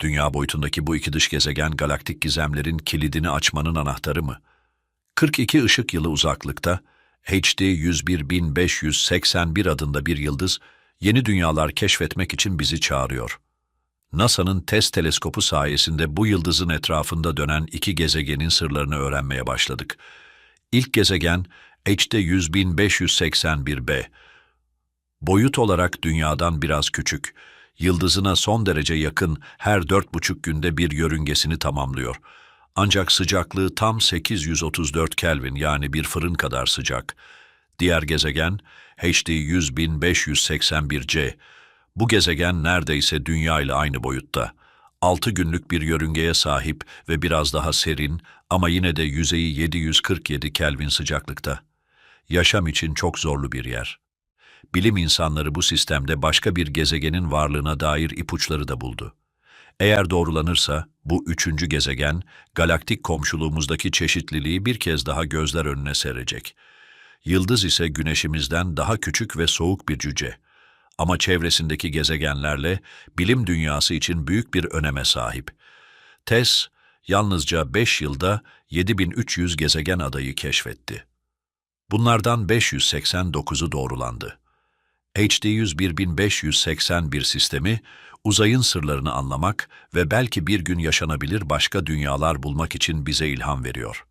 Dünya boyutundaki bu iki dış gezegen galaktik gizemlerin kilidini açmanın anahtarı mı? 42 ışık yılı uzaklıkta HD 101581 adında bir yıldız yeni dünyalar keşfetmek için bizi çağırıyor. NASA'nın TESS teleskopu sayesinde bu yıldızın etrafında dönen iki gezegenin sırlarını öğrenmeye başladık. İlk gezegen HD 100581b. Boyut olarak dünyadan biraz küçük, yıldızına son derece yakın her dört buçuk günde bir yörüngesini tamamlıyor. Ancak sıcaklığı tam 834 Kelvin yani bir fırın kadar sıcak. Diğer gezegen HD 100581c. Bu gezegen neredeyse Dünya ile aynı boyutta. 6 günlük bir yörüngeye sahip ve biraz daha serin ama yine de yüzeyi 747 Kelvin sıcaklıkta. Yaşam için çok zorlu bir yer. Bilim insanları bu sistemde başka bir gezegenin varlığına dair ipuçları da buldu. Eğer doğrulanırsa bu üçüncü gezegen galaktik komşuluğumuzdaki çeşitliliği bir kez daha gözler önüne serecek. Yıldız ise güneşimizden daha küçük ve soğuk bir cüce. Ama çevresindeki gezegenlerle bilim dünyası için büyük bir öneme sahip. TESS yalnızca 5 yılda 7300 gezegen adayı keşfetti. Bunlardan 589'u doğrulandı. HD 101581 sistemi, uzayın sırlarını anlamak ve belki bir gün yaşanabilir başka dünyalar bulmak için bize ilham veriyor.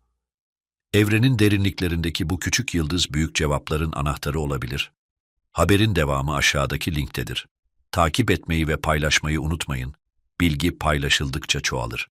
Evrenin derinliklerindeki bu küçük yıldız büyük cevapların anahtarı olabilir. Haberin devamı aşağıdaki linktedir. Takip etmeyi ve paylaşmayı unutmayın. Bilgi paylaşıldıkça çoğalır.